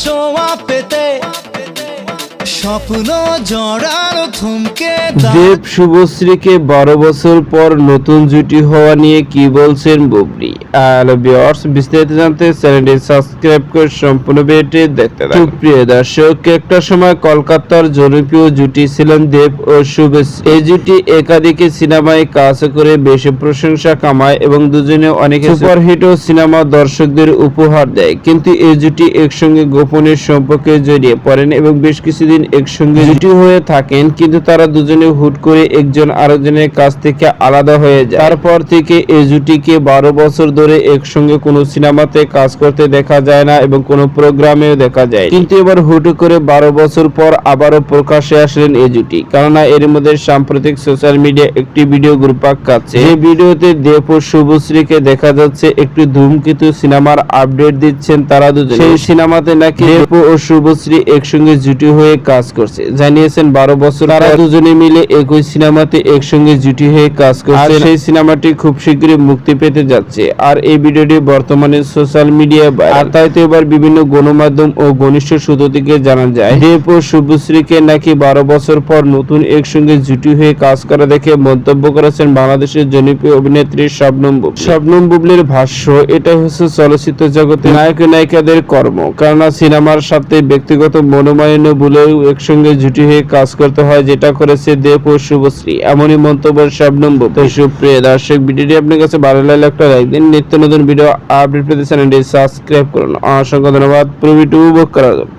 ছোঁয়া পেতে স্বপ্ন জড়ানো থমকে দেব শুভশ্রীকে বারো বছর পর নতুন জুটি হওয়া নিয়ে কি বলছেন বুবলি? হ্যালো ভিউয়ার্স বিস্তারিত জানতে চ্যানেলটি সাবস্ক্রাইব করে সম্পূর্ণ ভিডিওটি দেখতে থাকুন। সুপ্রিয় দর্শক একটা সময় কলকাতার জনপ্রিয় জুটি ছিলেন দেব ও শুভশ্রী এই জুটি একাধিক সিনেমায় কাজ করে বেশি প্রশংসা কামায় এবং দুজনে অনেক সুপারহিট ও সিনেমা দর্শকদের উপহার দেয়। কিন্তু এই জুটি একসঙ্গে গোপনের সম্পর্কে জড়িয়ে পড়েন এবং বেশ কিছুদিন একসঙ্গে জুটি হয়ে থাকেন কিন্তু তারা দুজনে হুট করে একজন আরেকজনের কাছ থেকে আলাদা হয়ে যায়। তারপর থেকে এই জুটিকে বারো বছর ধরে একসঙ্গে কোনো সিনেমাতে কাজ করতে দেখা যায় না এবং কোনো প্রোগ্রামেও দেখা যায়। কিন্তু এবার হুট করে বারো বছর পর আবারও প্রকাশ্যে আসলেন এই জুটি। কেননা এর মধ্যে সাম্প্রতিক সোশ্যাল মিডিয়া একটি ভিডিও গ্রুপ কাছে যে ভিডিওতে দেব ও শুভশ্রীকে দেখা যাচ্ছে একটি ধূমকেতু সিনেমার আপডেট দিচ্ছেন তারা দুজন। সেই সিনেমাতে নাকি দেব ও শুভশ্রী একসঙ্গে জুটি হয়ে কাজ করছে। জানিয়েছেন বারো বছর তারা দুজনে মিলে একই সিনেমাতে একসঙ্গে জুটি হয়ে কাজ করছে। সেই সিনেমাটি খুব শীঘ্রই মুক্তি পেতে যাচ্ছে। আর এই ভিডিওটি বর্তমানে সোশ্যাল মিডিয়ায় আর তাই তো এবার বিভিন্ন গণমাধ্যম ও ঘনিষ্ঠ সূত্র থেকে জানা যায় দেব ও শুভশ্রীকে নাকি বারো বছর পর নতুন একসঙ্গে জুটি হয়ে কাজ করা দেখে মন্তব্য করেছেন বাংলাদেশের জনপ্রিয় অভিনেত্রী শবনম বুবলি। শবনম বুবলির ভাষ্য এটা হচ্ছে চলচ্চিত্র জগতে নায়ক নায়িকাদের কর্ম। কেননা সিনেমার সাথে ব্যক্তিগত মনোমালিন্য বলেও একসঙ্গে জুটি হয়ে কাজ করতে হয়, যেটা করেছে দেব ও শুভশ্রী। এমনই মন্তব্য শবনম তো সুপ্রিয় দর্শক, ভিডিওটি আপনার কাছে ভালো লাগলে একটা লাইক দিন। নিত্য নতুন ভিডিও আপডেট পেতে চ্যানেলটি সাবস্ক্রাইব করুন। অসংখ্য ধন্যবাদ। প্রভৃতি উপভোগ করার